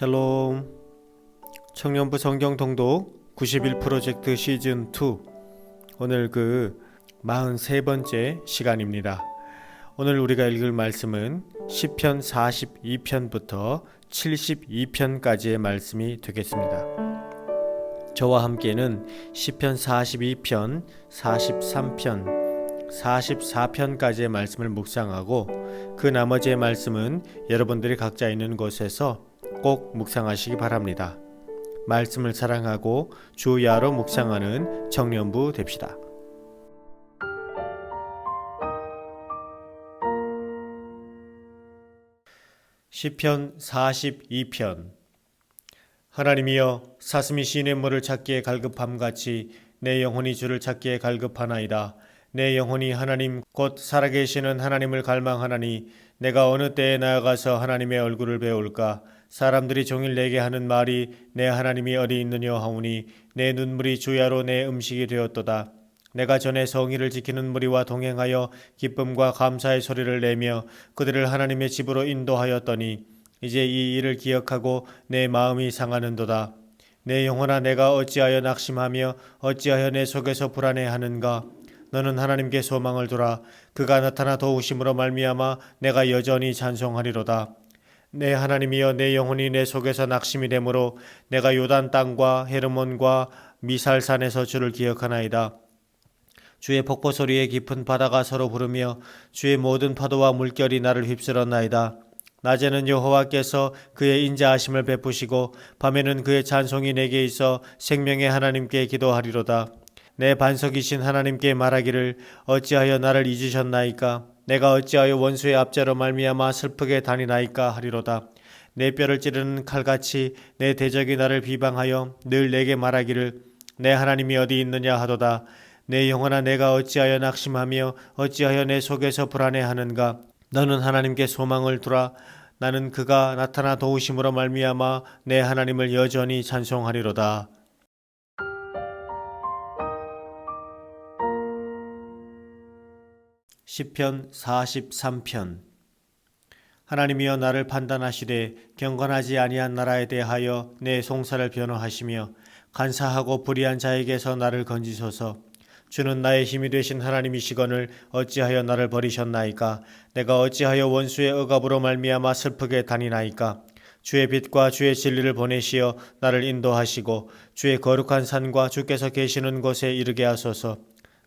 샬롬 청년부 성경 통독 91 프로젝트 시즌 2 오늘 그 43번째 시간입니다. 오늘 우리가 읽을 말씀은 시편 42편부터 72편까지의 말씀이 되겠습니다. 저와 함께는 시편 42편, 43편, 44편까지의 말씀을 묵상하고 그 나머지의 말씀은 여러분들이 각자 있는 곳에서 꼭 묵상하시기 바랍니다. 말씀을 사랑하고 주야로 묵상하는 청년부 됩시다. 시편 42편 하나님이여 사슴이 시냇물을 찾기에 갈급함 같이 내 영혼이 주를 찾기에 갈급하나이다. 내 영혼이 하나님 곧 살아계시는 하나님을 갈망하나니 내가 어느 때에 나아가서 하나님의 얼굴을 배울까 사람들이 종일 내게 하는 말이 내 하나님이 어디 있느냐 하오니 내 눈물이 주야로 내 음식이 되었도다. 내가 전에 성의를 지키는 무리와 동행하여 기쁨과 감사의 소리를 내며 그들을 하나님의 집으로 인도하였더니 이제 이 일을 기억하고 내 마음이 상하는도다. 내 영혼아 내가 어찌하여 낙심하며 어찌하여 내 속에서 불안해하는가? 너는 하나님께 소망을 두라. 그가 나타나 도우심으로 말미암아 내가 여전히 찬송하리로다 내 하나님이여 내 영혼이 내 속에서 낙심이 되므로 내가 요단 땅과 헤르몬과 미살산에서 주를 기억하나이다. 주의 폭포 소리에 깊은 바다가 서로 부르며 주의 모든 파도와 물결이 나를 휩쓸었나이다. 낮에는 여호와께서 그의 인자하심을 베푸시고 밤에는 그의 찬송이 내게 있어 생명의 하나님께 기도하리로다. 내 반석이신 하나님께 말하기를 어찌하여 나를 잊으셨나이까 내가 어찌하여 원수의 앞자로 말미암아 슬프게 다니나이까 하리로다. 내 뼈를 찌르는 칼같이 내 대적이 나를 비방하여 늘 내게 말하기를 내 하나님이 어디 있느냐 하도다. 내 영혼아 내가 어찌하여 낙심하며 어찌하여 내 속에서 불안해하는가? 너는 하나님께 소망을 두라. 나는 그가 나타나 도우심으로 말미암아 내 하나님을 여전히 찬송하리로다 시편 43편. 하나님이여 나를 판단하시되 경건하지 아니한 나라에 대하여 내 송사를 변호하시며 간사하고 불의한 자에게서 나를 건지소서. 주는 나의 힘이 되신 하나님이시거늘 어찌하여 나를 버리셨나이까? 내가 어찌하여 원수의 억압으로 말미암아 슬프게 다니나이까? 주의 빛과 주의 진리를 보내시어 나를 인도하시고 주의 거룩한 산과 주께서 계시는 곳에 이르게 하소서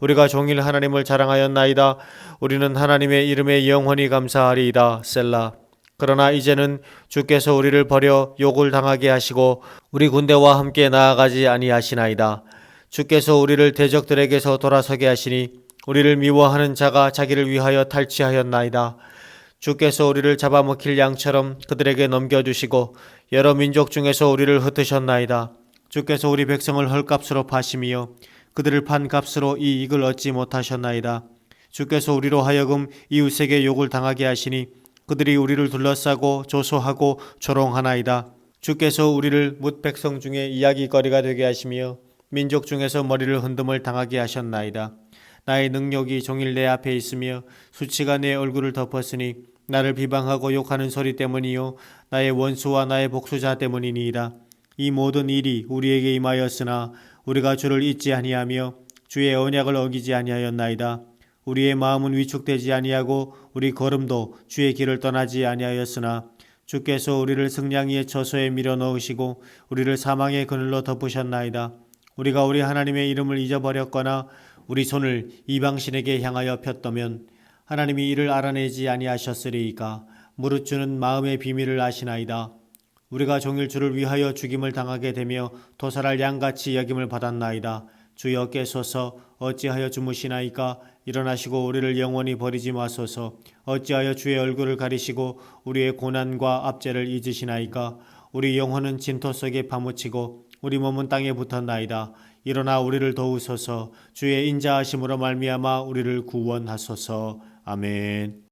우리가 종일 하나님을 자랑하였나이다. 우리는 하나님의 이름에 영원히 감사하리이다. 셀라. 그러나 이제는 주께서 우리를 버려 욕을 당하게 하시고 우리 군대와 함께 나아가지 아니하시나이다. 주께서 우리를 대적들에게서 돌아서게 하시니 우리를 미워하는 자가 자기를 위하여 탈취하였나이다. 주께서 우리를 잡아먹힐 양처럼 그들에게 넘겨주시고 여러 민족 중에서 우리를 흩으셨나이다. 주께서 우리 백성을 헐값으로 파심이요 그들을 판 값으로 이익을 얻지 못하셨나이다. 주께서 우리로 하여금 이웃에게 욕을 당하게 하시니 그들이 우리를 둘러싸고 조소하고 조롱하나이다. 주께서 우리를 뭇 백성 중에 이야기거리가 되게 하시며 민족 중에서 머리를 흔듦을 당하게 하셨나이다. 나의 능력이 종일 내 앞에 있으며 수치가 내 얼굴을 덮었으니 나를 비방하고 욕하는 소리 때문이요 나의 원수와 나의 복수자 때문이니이다. 이 모든 일이 우리에게 임하였으나 우리가 주를 잊지 아니하며 주의 언약을 어기지 아니하였나이다. 우리의 마음은 위축되지 아니하고 우리 걸음도 주의 길을 떠나지 아니하였으나 주께서 우리를 승냥이의 처소에 밀어 넣으시고 우리를 사망의 그늘로 덮으셨나이다. 우리가 우리 하나님의 이름을 잊어버렸거나 우리 손을 이방신에게 향하여 폈다면 하나님이 이를 알아내지 아니하셨으리이까 무릇 주는 마음의 비밀을 아시나이다. 우리가 종일 주를 위하여 죽임을 당하게 되며 도살할 양같이 여김을 받았나이다. 주여 깨소서 어찌하여 주무시나이까? 일어나시고 우리를 영원히 버리지 마소서. 어찌하여 주의 얼굴을 가리시고 우리의 고난과 압제를 잊으시나이까? 우리 영혼은 진토 속에 파묻히고 우리 몸은 땅에 붙었나이다. 일어나 우리를 도우소서. 주의 인자하심으로 말미암아 우리를 구원하소서. 아멘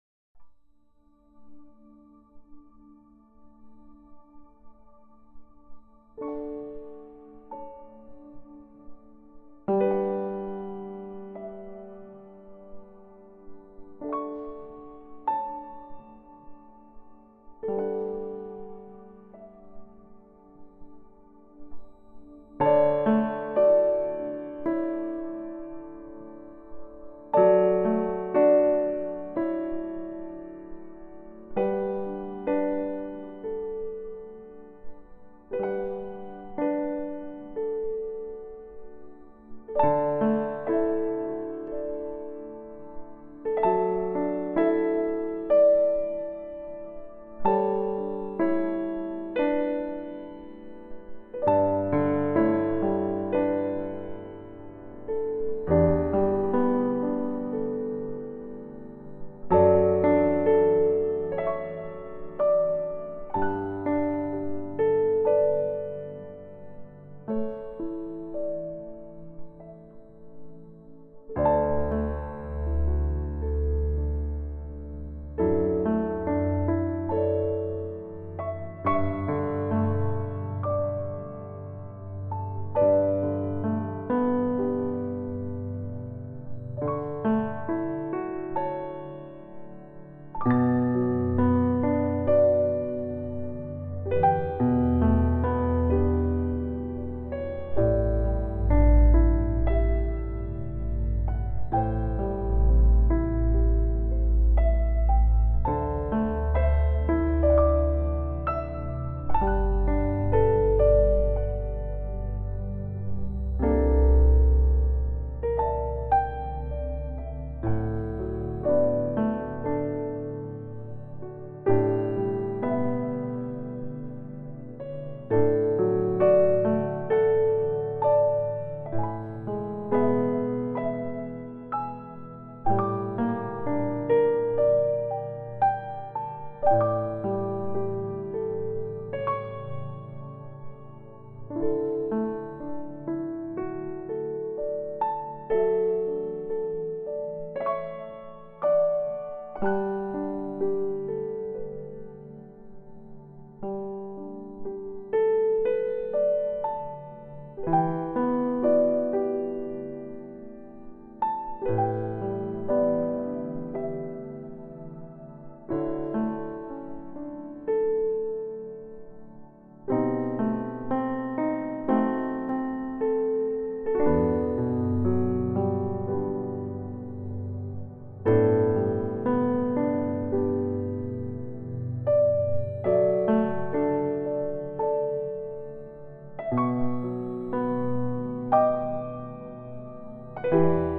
Música